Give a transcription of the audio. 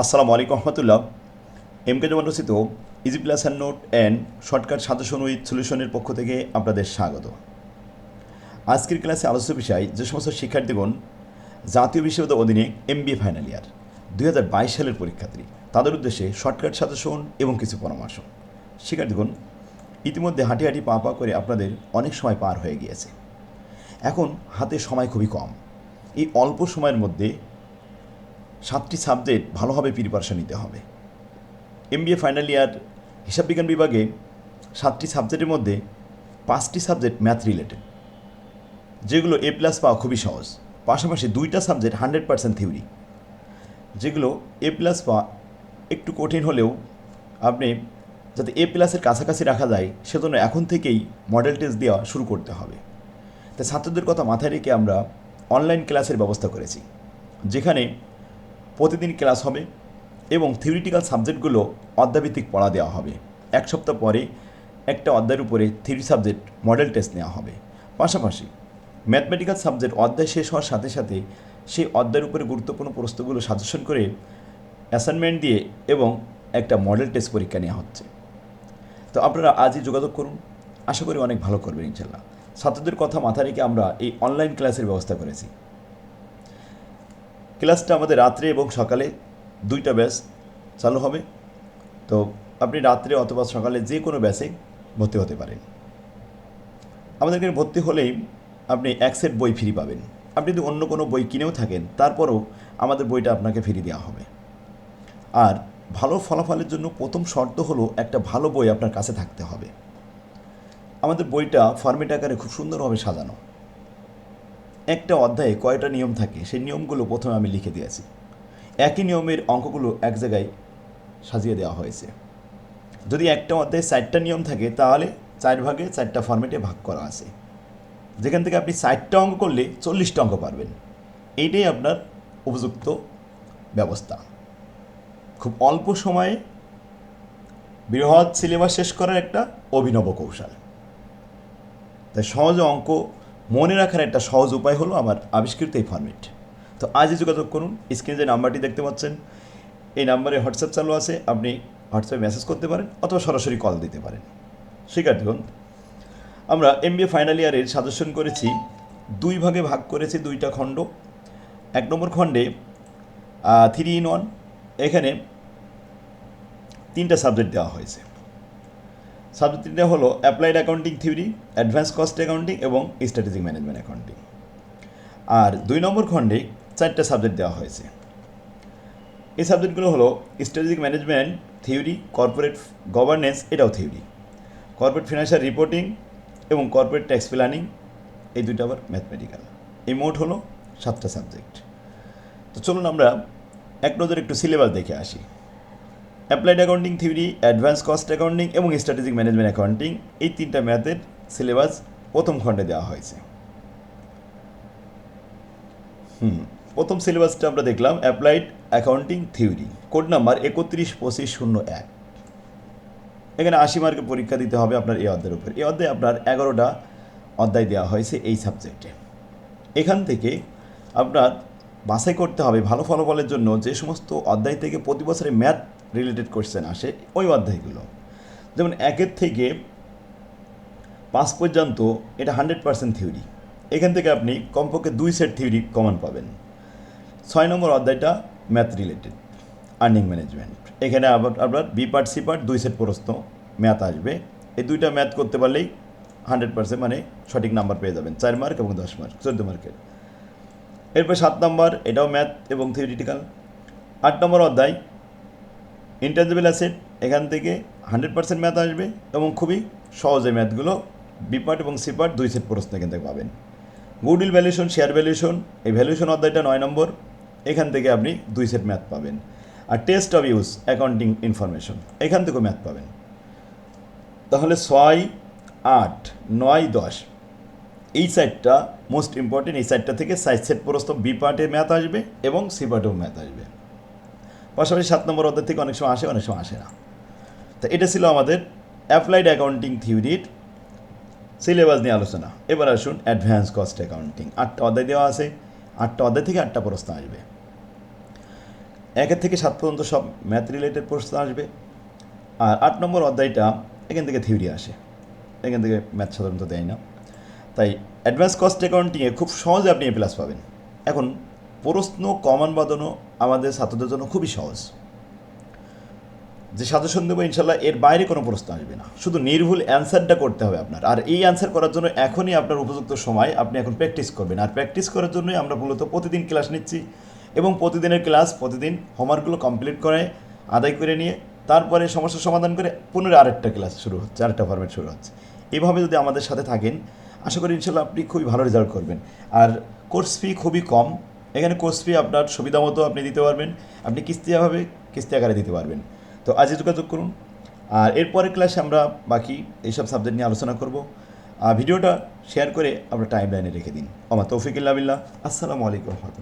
আসসালামু আলাইকুম রহমতুল্লাহ। M K Zaman রচিত easy plus and note and shortcut suggestion with সলিউশনের পক্ষ থেকে আপনাদের স্বাগত। আজকের ক্লাসে আলোচ্য বিষয়, যে সমস্ত শিক্ষার্থীগণ জাতীয় বিশ্ববিদ্যালয় অধীনে এম বি ফাইনাল ইয়ার দুই হাজার বাইশ সালের পরীক্ষার্থী, তাদের উদ্দেশ্যে শর্টকাট সাজেশন এবং কিছু পরামর্শ। শিক্ষার্থীগণ, ইতিমধ্যে হাঁটি হাঁটি পা পা করে আপনাদের অনেক সময় পার হয়ে গিয়েছে। এখন হাতে সময় খুবই কম। এই অল্প সময়ের মধ্যে সাতটি সাবজেক্ট ভালোভাবে প্রিপারেশন নিতে হবে। এমবিএ ফাইনাল ইয়ার হিসাব বিজ্ঞান বিভাগে সাতটি সাবজেক্টের মধ্যে পাঁচটি সাবজেক্ট ম্যাথ রিলেটেড যেগুলো এ প্লাস পাওয়া খুবই সহজ। পাশাপাশি দুইটা সাবজেক্ট হান্ড্রেড পার্সেন্ট থিওরি যেগুলো এ প্লাস পাওয়া একটু কঠিন হলেও আপনি যাতে এ প্লাসের কাছাকাছি রাখা যায়, সেজন্য এখন থেকেই মডেল টেস্ট দেওয়া শুরু করতে হবে। তাই ছাত্রদের কথা মাথায় রেখে আমরা অনলাইন ক্লাসের ব্যবস্থা করেছি। যেখানে প্রতিদিন ক্লাস হবে এবং থিওরিটিক্যাল সাবজেক্টগুলো অধ্যায়ভিত্তিক পড়া দেওয়া হবে। এক সপ্তাহ পরে একটা অধ্যায়ের উপরে থিওরি সাবজেক্ট মডেল টেস্ট নেওয়া হবে। পাশাপাশি ম্যাথমেটিক্যাল সাবজেক্ট অধ্যায় শেষ হওয়ার সাথে সাথে সেই অধ্যায়ের উপরে গুরুত্বপূর্ণ প্রশ্নগুলো সাজেশন করে অ্যাসাইনমেন্ট দিয়ে এবং একটা মডেল টেস্ট পরীক্ষা নেওয়া হচ্ছে। তো আপনারা আজই যোগাযোগ করুন। আশা করি অনেক ভালো করবেন ইনশাল্লাহ ছাত্রদের কথা মাথায় রেখে আমরা এই অনলাইন ক্লাসের ব্যবস্থা করেছি। ক্লাসটা আমাদের রাত্রে এবং সকালে দুইটা ব্যাচ চালু হবে। তো আপনি রাত্রে অথবা সকালে যে কোনো ব্যাচে ভর্তি হতে পারেন। আমাদের এখানে ভর্তি হলেই আপনি এক সেট বই ফ্রি পাবেন। আপনি যদি অন্য কোনো বই কিনেও থাকেন, তারপরও আমাদের বইটা আপনাকে ফ্রি দেওয়া হবে। আর ভালো ফলাফলের জন্য প্রথম শর্ত হলো একটা ভালো বই আপনার কাছে থাকতে হবে। আমাদের বইটা ফর্মেট আকারে খুব সুন্দরভাবে সাজানো। একটা অধ্যায়ে কয়টা নিয়ম থাকে, সেই নিয়মগুলো প্রথমে আমি লিখে দিয়েছি। একই নিয়মের অঙ্কগুলো এক জায়গায় সাজিয়ে দেওয়া হয়েছে। যদি একটা অধ্যায়ে চারটা নিয়ম থাকে, তাহলে চার ভাগে চারটা ফর্মেটে ভাগ করা আছে। যেখান থেকে আপনি চারটা অঙ্ক করলে চল্লিশটা অঙ্ক পারবেন। এইটাই আপনার উপযুক্ত ব্যবস্থা। খুব অল্প সময়ে বৃহৎ সিলেবাস শেষ করার একটা অভিনব কৌশল। তাই সহজে অঙ্ক মনে রাখার একটা সহজ উপায় হলো আমার আবিষ্কৃত এই ফর্মেট তো আজই যোগাযোগ করুন, স্ক্রিনে যে নাম্বারটি দেখতে পাচ্ছেন, এই নাম্বারে হোয়াটসঅ্যাপ চালু আছে, আপনি হোয়াটসঅ্যাপে মেসেজ করতে পারেন অথবা সরাসরি কল দিতে পারেন। শিক্ষার্থীগণ আমরা এমবিএ ফাইনাল ইয়ারের সাজেশন করেছি, দুই ভাগে ভাগ করেছি দুইটা খণ্ড। এক নম্বর খণ্ডে থ্রি ইন ওয়ান এখানে তিনটা সাবজেক্ট দেওয়া হয়েছে। সাবজেক্ট তিনটা হলো applied accounting theory, advance cost accounting এবং স্ট্র্যাটেজিক ম্যানেজমেন্ট অ্যাকাউন্টিং। আর দুই নম্বর খণ্ডে চারটে সাবজেক্ট দেওয়া হয়েছে। এই সাবজেক্টগুলো হলো strategic management, theory, corporate governance, এটাও থিওরি। কর্পোরেট ফিনান্সিয়াল রিপোর্টিং এবং কর্পোরেট ট্যাক্স প্ল্যানিং, এই দুটো আবার ম্যাথমেটিক্যাল। এই মোট হলো সাতটা সাবজেক্ট। তো চলুন আমরা এক নজর একটু সিলেবাস দেখে আসি। Applied accounting theory advance cost accounting এবং স্ট্র্যাটেজিক ম্যানেজমেন্ট অ্যাকাউন্টিং এই তিনটা ম্যাথের সিলেবাস প্রথম খণ্ডে দেওয়া হয়েছে। হুম, প্রথম সিলেবাসটা আমরা দেখলাম applied accounting theory code number একত্রিশ পঁচিশ শূন্য এক। এখানে আশি মার্কের পরীক্ষা দিতে হবে আপনার এই অধ্যায়ের উপর। এই অধ্যায়ে আপনার এগারোটা অধ্যায় দেওয়া হয়েছে এই সাবজেক্টে এখান থেকে আপনার বাছাই করতে হবে ভালো ফলাফলের জন্য যে সমস্ত অধ্যায় থেকে প্রতি বছরে ম্যাথ রিলেটেড কোয়েশ্চেন আসে ওই অধ্যায়গুলো। যেমন একের থেকে পাঁচ পর্যন্ত এটা হান্ড্রেড পার্সেন্ট থিওরি এখান থেকে আপনি কমপক্ষে দুই সেট থিওরি কমন পাবেন। ছয় নম্বর অধ্যায়টা ম্যাথ রিলেটেড আর্নিং ম্যানেজমেন্ট এখানে আবার আপনার বি পার্ট সি পার্ট দুই সেট প্রশ্ন ম্যাথ আসবে। এই দুইটা ম্যাথ করতে পারলেই হান্ড্রেড পার্সেন্ট মানে সঠিক নাম্বার পেয়ে যাবেন। চার মার্ক এবং দশ মার্ক চোদ্দ মার্কের এরপর সাত নম্বর, এটাও ম্যাথ এবং থিওরিটিক্যাল আট নম্বর অধ্যায় ইন্টারজেবল অ্যাসেট এখান থেকে হান্ড্রেড পার্সেন্ট ম্যাথ আসবে এবং খুবই সহজে ম্যাথগুলো বি পার্ট এবং সি পার্ট দুই সেট প্রশ্ন এখান থেকে পাবেন গুডউইল ভ্যালুয়েশন শেয়ার ভ্যালুয়েশন এই ভ্যালুয়েশন অধ্যায়টা নয় নম্বর, এখান থেকে আপনি দুই সেট ম্যাথ পাবেন। আর test of use accounting information এখান থেকেও ম্যাথ পাবেন। তাহলে ছয়, আট, নয়, দশ, এই সাইডটা মোস্ট ইম্পর্টেন্ট এই সাইডটা থেকে সাইড সেট প্রস্ত বি পার্টে ম্যাথ আসবে এবং সি পার্টেও ম্যাথ আসবে। পাশাপাশি সাত নম্বর অধ্যায় থেকে অনেক সময় আসে, অনেক সময় আসে না। তো এটা ছিল আমাদের অ্যাপ্লাইড অ্যাকাউন্টিং থিওরির সিলেবাস নিয়ে আলোচনা। এবার আসুন অ্যাডভান্স কস্ট অ্যাকাউন্টিং আটটা অধ্যায় দেওয়া আছে, আটটা অধ্যায় থেকে আটটা প্রশ্ন আসবে। একের থেকে সাত পর্যন্ত সব ম্যাথ রিলেটেড প্রশ্ন আসবে। আর আট নম্বর অধ্যায়টা এখান থেকে থিওরি আসে। এখান থেকে ম্যাথ সাধারণত দেয় না। তাই অ্যাডভান্স কস্ট অ্যাকাউন্টিংয়ে খুব সহজে আপনি এ প্লাস পাবেন। এখন প্রশ্ন, কমান বাঁধানো আমাদের ছাত্রদের জন্য খুবই সহজ। যে সাজেশন দেবো, ইনশাল্লাহ এর বাইরে কোনো প্রশ্ন আসবে না। শুধু নির্ভুল অ্যান্সারটা করতে হবে আপনার। আর এই অ্যান্সার করার জন্য এখনই আপনার উপযুক্ত সময় আপনি এখন প্র্যাকটিস করবেন। আর প্র্যাকটিস করার জন্যই আমরা মূলত প্রতিদিন ক্লাস নিচ্ছি এবং প্রতিদিনের ক্লাস প্রতিদিন হোমওয়ার্কগুলো কমপ্লিট করে, আদায় করে নিয়ে, তারপরে সমস্যার সমাধান করে পুনরায় আরেকটা ক্লাস শুরু হচ্ছে, আরেকটা ফরম্যাট শুরু হচ্ছে। এইভাবে যদি আমাদের সাথে থাকেন, আশা করি ইনশাল্লাহ আপনি খুবই ভালো রেজাল্ট করবেন। আর কোর্স ফি খুবই কম এখানে কোর্স ফি আপনার সুবিধা মতো আপনি দিতে পারবেন। আপনি কিস্তি কিস্তিভাবে কিস্তি আকারে দিতে পারবেন। তো আজই যোগাযোগ করুন। আর এরপরের ক্লাসে আমরা বাকি এইসব সাবজেক্ট নিয়ে আলোচনা করব। ভিডিওটা শেয়ার করে আপনার টাইম লাইনে রেখে দিন। আমার তৌফিকুল্লাহ আসসালামু আলাইকুম রহমতুল্লাহ।